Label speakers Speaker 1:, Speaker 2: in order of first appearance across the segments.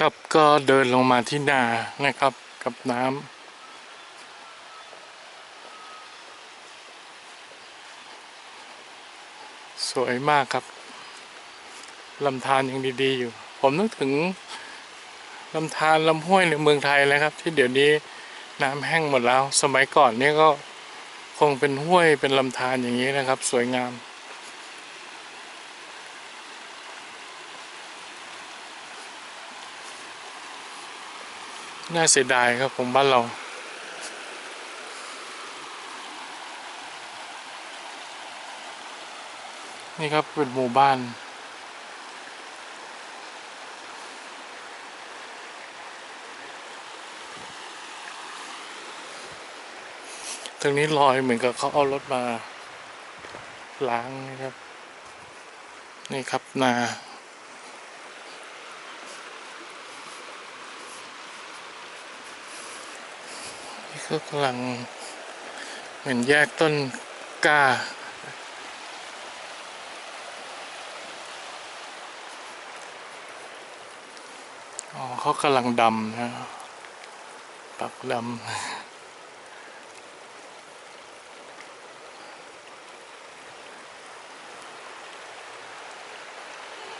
Speaker 1: ครับก็เดินลงมาที่นานะครับ กับน้ำสวยมากครับลำธารยังดีๆอยู่ ผมนึกถึงลำธารลำห้วยในเมืองไทยเลยครับ ที่เดี๋ยวนี้น้ำแห้งหมดแล้ว สมัยก่อนเนี่ยก็คงเป็นห้วยเป็นลำธารอย่างนี้นะครับ สวยงาม น่าเสียดายครับผมบ้านเรา นี่ครับเป็นหมู่บ้านตรงนี้ลอยเหมือนกับเขาเอารถมา ล้างนะครับ นี่ครับนา นี่ก็กำลังเหมือนแยกต้นกล้าอ๋อเขากำลังดำนะปักดำ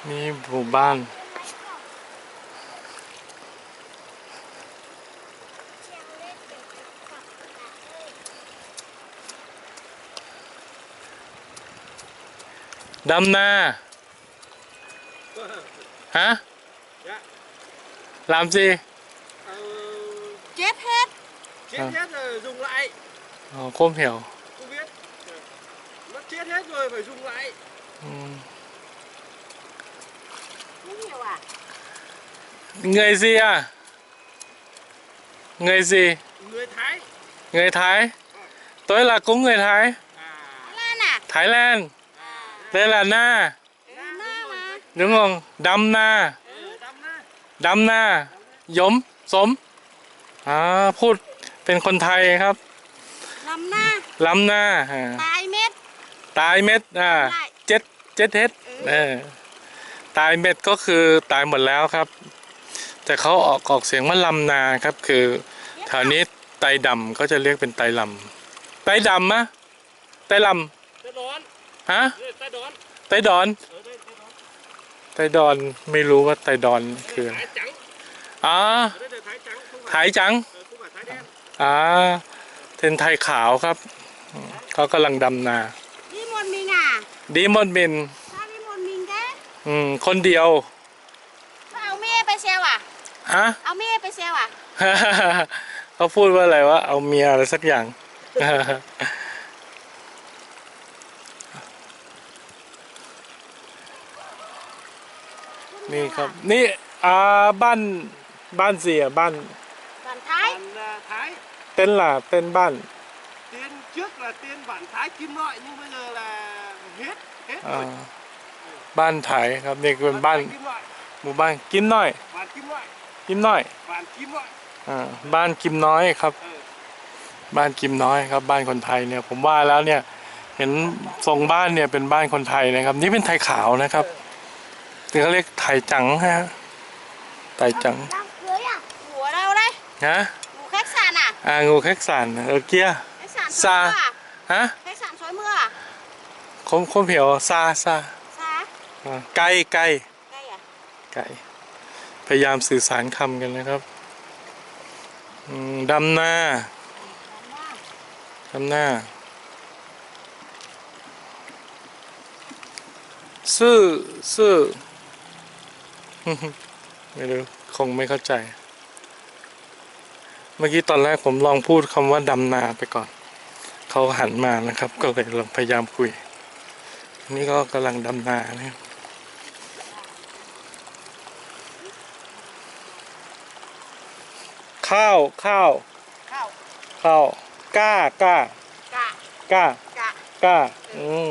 Speaker 1: นี่หมู่บ้าน ดำนาฮะ
Speaker 2: Dạ.
Speaker 1: ลามสิ
Speaker 2: Ờ,
Speaker 3: chết hết
Speaker 2: chết
Speaker 1: À.
Speaker 2: hết rồi dùng lại
Speaker 1: อ๋อก้มเหี่ยว
Speaker 2: không biết Ờ. nó chết hết rồi phải dùng lại
Speaker 1: อืม
Speaker 3: Rất nhiều à
Speaker 1: เงยสิอะเงยสิ
Speaker 2: người thái
Speaker 1: เงยท้าย tối là cũng người Thái
Speaker 2: à
Speaker 3: Lan à
Speaker 1: Thái Lan đây là na
Speaker 3: ừ,
Speaker 2: Dạ,
Speaker 3: na
Speaker 2: đúng rồi.
Speaker 3: mà
Speaker 1: đúng không đâm na
Speaker 2: ừ, đâm na
Speaker 1: đâm na giống sớm อ่าพูดเป็นคนไทยครับ
Speaker 3: Nằm na
Speaker 1: ล้ำหน้าอ่า
Speaker 3: Tai mét
Speaker 1: ตายเม็ดอ่า
Speaker 3: ได้
Speaker 1: เจ็ดเจ็ดเฮ็ดเออตายเม็ดก็คือตายหมดแล้วครับ แต่เขาออกออกเสียงว่าลำนาครับ คือแถวนี้ไตดำก็จะเรียกเป็นไตลำไตดำมะไตล
Speaker 2: tay đón ำ
Speaker 1: ฮะ
Speaker 2: đây tay đón
Speaker 1: ไตดอน
Speaker 2: ở đây tay đón
Speaker 1: ไตดอนไม่รู้ว่าไตดอนคือ
Speaker 2: thái trắng
Speaker 1: อ๋อ
Speaker 2: ở đây là thái trắng không
Speaker 1: ไถ
Speaker 2: phải
Speaker 1: จัง
Speaker 2: ờ, không phải thái đen
Speaker 1: อ่าเป็นไทยขาวครับอืมเขากำลังดำนา
Speaker 3: Đi một mình à
Speaker 1: ดีมอนบิน
Speaker 3: Sao đi một mình thế
Speaker 1: อืมคนเดียว
Speaker 3: Sao áo mê ไปเซลอะ
Speaker 1: ฮะ
Speaker 3: เอาเมียไปเซลอะ
Speaker 1: เขาพูดว่าอะไรว่าเอาเมียอะไรสักอย่าง นี่ครับ นี่อ่าบ้านบ้านเสียบ้าน
Speaker 3: Đoàn Thái
Speaker 2: bản à, thái
Speaker 1: เต้นล่ะเต้นบ้าน
Speaker 2: tên trước là tên bản thái kim loại nhưng bây giờ là hết hết
Speaker 1: อ่า
Speaker 2: rồi
Speaker 1: บ้านไถครับนี่เป็นบ้าน
Speaker 2: thái kim loại
Speaker 1: หมู่บ้านกิมน้อย
Speaker 2: bản kim loại
Speaker 1: กิมน้อย
Speaker 2: bản kim loại
Speaker 1: อ่าบ้านกิมน้อยครับ
Speaker 2: ừ.
Speaker 1: บ้านกิมน้อยครับ บ้านคนไทยเนี่ยผมว่าแล้วเนี่ยเห็นทรงบ้านเนี่ยเป็นบ้านคนไทยนะครับ นี่เป็นไทยขาวนะครับ ที่เขาเรียกไทยจังฮะไทยจัง
Speaker 3: Đám cưới à Ngủ ở đâu đây
Speaker 1: ฮะ
Speaker 3: Ngủ khách sạn à
Speaker 1: อ่างูแคกสันเออเกีย
Speaker 3: Khách sạn
Speaker 1: Xa.
Speaker 3: suối mưa à
Speaker 1: ฮะ
Speaker 3: Khách sạn suối mưa à
Speaker 1: คมคมเหี่ยวซาซา
Speaker 3: Xa
Speaker 1: อ่าไกลไกล
Speaker 3: Đây à
Speaker 1: ไกลพยายามสื่อสารคำกันนะครับอืมดำหน้า
Speaker 3: Đám na
Speaker 1: ดำหน้าซื่อซื่อ ไม่รู้ คงไม่เข้าใจ เมื่อกี้ตอนแรกผมลองพูดคำว่าดำนาไปก่อน เขาหันมานะครับ ก็เลยลองพยายามคุย นี่ก็กำลังดำนานะครับข้าวข้าว
Speaker 3: Khảo
Speaker 1: ข้าวกล้ากล้า
Speaker 3: Cả
Speaker 1: กล้า
Speaker 3: Cả
Speaker 1: กล้าอืม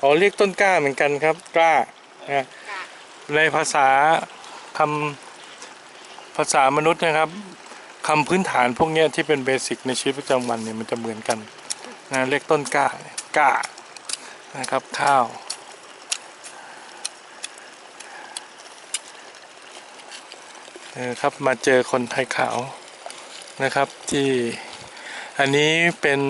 Speaker 1: อ๋อเรียกต้นกล้าเหมือนกันครับกล้านะ
Speaker 3: Cả
Speaker 1: ในภาษาคำภาษามนุษย์นะครับคำพื้นฐานพวกนี้ที่เป็นเบสิกในชีวิตประจำวันเนี่ยมันจะเหมือนกันนะเรียกต้นกล้ากล้านะครับข้าวนเออครับมาเจอคนไทยขาวนะครับที่อันนี้เป็น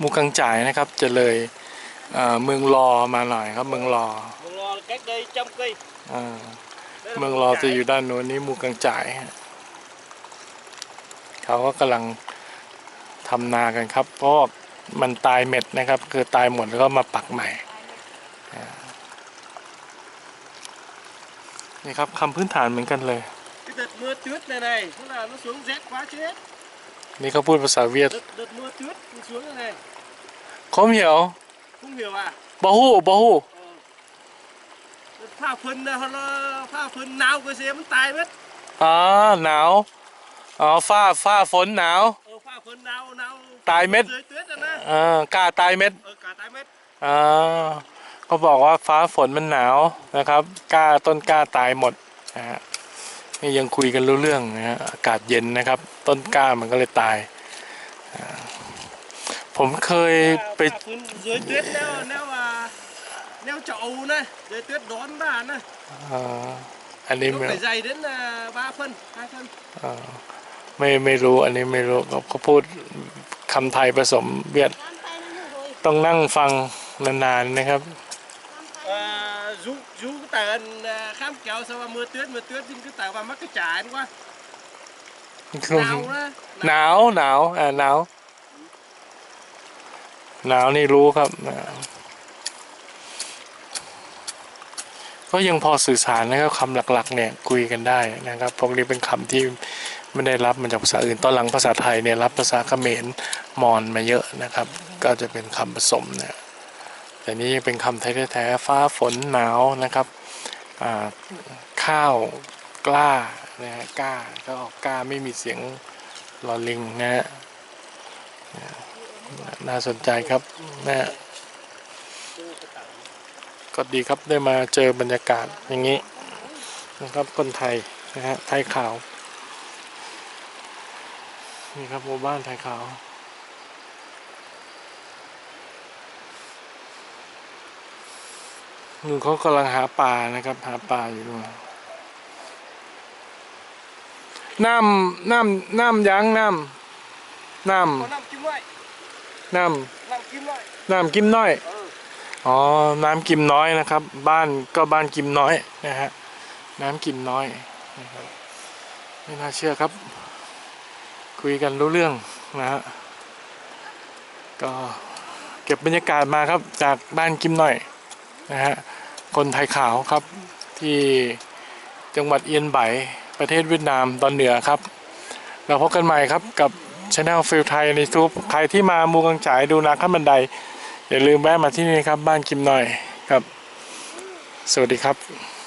Speaker 1: มูกังจ่ายนะครับจะเลย เอ่อเมืองรอมาหน่อยครับ เมืองรอ
Speaker 2: Mừng lo cách đây trăm cây
Speaker 1: อ่า
Speaker 2: Đây là
Speaker 1: เมือง
Speaker 2: mừng
Speaker 1: รอ
Speaker 2: trải.
Speaker 1: จะอยู่ด้านโน้นนี้หมูกังจ่ายฮะเขาก็กำลังทำนากันครับ เพราะว่ามันตายเม็ดนะครับ คือตายหมดแล้วก็มาปักใหม่อ่านี่ครับคำพื้นฐานเหมือนกันเลย
Speaker 2: Cái đợt mưa tuyết này này Tức là nó xuống rét quá chết
Speaker 1: นี่เขาพูดภาษาเวียด
Speaker 2: Đợt, đợt mưa tuyết nó xuống này này
Speaker 1: คมเหี่ยว
Speaker 2: Không hiểu à
Speaker 1: บะฮู้บะฮู้
Speaker 2: Ờ. Đợt Pha phân là nó pha phân nào cái xe nó tài mất
Speaker 1: อ๋อหนาวอ๋อฟ้าฟ้าฝนหนาว
Speaker 2: Ờ pha phân nào nào
Speaker 1: Tài mết.
Speaker 2: Dưới tuyết rồi nè
Speaker 1: อ่ากล้าตายเม็ด
Speaker 2: Ờ cả tài mét
Speaker 1: อ่าเขาบอกว่าฟ้าฝนมันหนาวนะครับกล้าต้นกล้าตายหมดนะฮะนี่ยังคุยกันรู้เรื่องนะฮะอากาศเย็นนะครับ ต้นกล้ามันก็เลยตายอ่า ผมเคย
Speaker 2: Pha-
Speaker 1: ไป
Speaker 2: pha phân dưới tuyết nếu nếu mà Nếu chậu này Dưới tuyết đón bà này
Speaker 1: อ่าอันนี้
Speaker 2: Nó
Speaker 1: ไม่
Speaker 2: phải dày đến là 3 phân 2 phân
Speaker 1: อ่าไม่ไม่รู้อันนี้ไม่รู้เขาเขาพูดคำไทยผสมเวียด
Speaker 3: น้ำไปนั่นอยู่เลย
Speaker 1: ต้องนั่งฟังนานๆนะครับ
Speaker 2: à, rú rú cái tờ à, khám kéo sao mà mưa tuyết mưa tuyết nhưng cái tờ vào mắc cái chả anh quá nào đó
Speaker 1: หนาวหนาวอ่าหนาว หนาวนี่รู้ครับ ก็ยังพอสื่อสารนะครับคำหลักๆ เนี่ยคุยกันได้นะครับพวกนี้เป็นคำที่ไม่ได้รับมาจากภาษาอื่นตอนหลังภาษาไทยเนี่ยรับภาษาเขมรมอญมาเยอะนะครับ ก็จะเป็นคำผสมเนี่ยแต่นี้ยังเป็นคำไทยแท้ๆฟ้าฝนหนาวนะครับข้าวกล้านะฮะกล้าก็ออกกล้าไม่มีเสียงลอลิงนะฮะ น่าสนใจครับนะก็ดีครับได้มาเจอบรรยากาศอย่างนี้นะครับคนไทยนะฮะไทยขาวนี่ครับหมู่บ้านไทยขาวนู่นเขากำลังหาปลานะครับ หาปลาอยู่ด้วยน้ำน้ำน้ำยังน้ำน้
Speaker 2: có năm kim loại ำ
Speaker 1: น้
Speaker 2: năm kim loại ำ
Speaker 1: น้ำกิมน้อย
Speaker 2: ừ.
Speaker 1: อ๋อ น้ำกิมน้อยนะครับ บ้านก็บ้านกิมน้อยนะฮะ น้ำกิมน้อยนะครับไม่น่าเชื่อครับ คุยกันรู้เรื่องนะฮะ ก็เก็บบรรยากาศมาครับจากบ้านกิมน้อยนะฮะ คนไทยขาวครับที่จังหวัดเอียนไบประเทศเวียดนามตอนเหนือครับ เราพบกันใหม่ครับกับ ช anel ฟิลไทยในทูบใครที่มามูกังจ่ายดูนาขั้นบันได อย่าลืมแวะมาที่นี่ครับบ้านกิมหน่อยครับ สวัสดีครับ